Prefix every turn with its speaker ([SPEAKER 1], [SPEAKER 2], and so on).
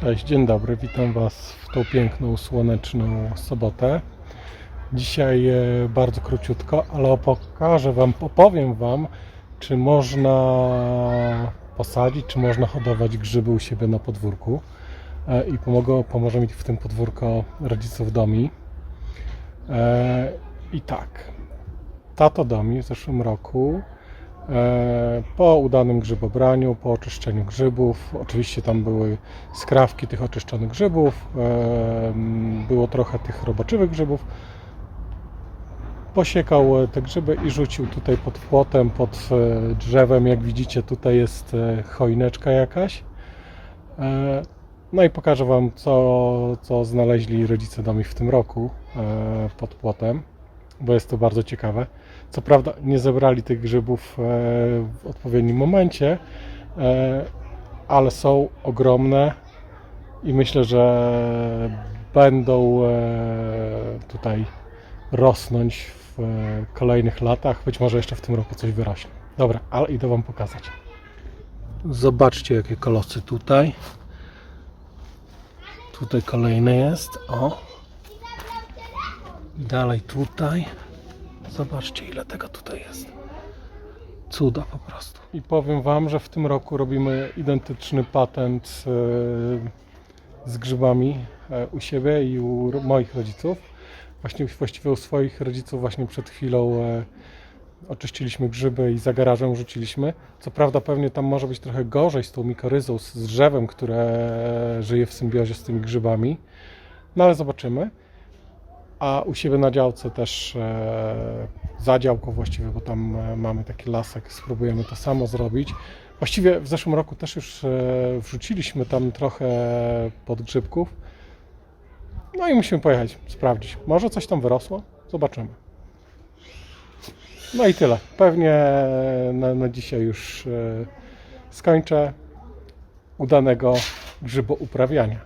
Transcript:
[SPEAKER 1] Cześć, dzień dobry, witam Was w tą piękną, słoneczną sobotę. Dzisiaj e, bardzo króciutko, ale pokażę Wam, opowiem Wam, czy można posadzić, czy można hodować grzyby u siebie na podwórku. E, I pomogą, pomoże mi w tym podwórko rodziców Domi. E, I tak, tato Domi w zeszłym roku Po udanym grzybobraniu, po oczyszczeniu grzybów, oczywiście tam były skrawki tych oczyszczonych grzybów, e, było trochę tych robaczywych grzybów. Posiekał te grzyby i rzucił tutaj pod płotem, pod e, drzewem. Jak widzicie, tutaj jest e, choineczka jakaś. E, No i pokażę Wam, co, co znaleźli rodzice domi w tym roku e, pod płotem, bo jest to bardzo ciekawe. Co prawda nie zebrali tych grzybów e, w odpowiednim momencie, e, ale są ogromne i myślę, że będą e, tutaj rosnąć w kolejnych latach. Być może jeszcze w tym roku coś wyrośnie. Dobra, ale idę Wam pokazać. Zobaczcie, jakie kolosy tutaj. Tutaj kolejny jest. O. I dalej tutaj. Zobaczcie, ile tego tutaj jest. Cuda po prostu. I powiem Wam, że w tym roku robimy identyczny patent e, z grzybami e, u siebie i u moich rodziców. Właśnie właściwie u swoich rodziców właśnie przed chwilą e, oczyściliśmy grzyby i za garażem rzuciliśmy. Co prawda pewnie tam może być trochę gorzej z tą mikoryzą, z drzewem, które żyje w symbiozie z tymi grzybami. No ale zobaczymy. A u siebie na działce też e, za działką właściwie, bo tam e, mamy taki lasek, spróbujemy to samo zrobić. Właściwie w zeszłym roku też już e, wrzuciliśmy tam trochę podgrzybków. No i musimy pojechać, sprawdzić. Może coś tam wyrosło? Zobaczymy. No i tyle. Pewnie na, na dzisiaj już skończę. Udanego grzybouprawiania.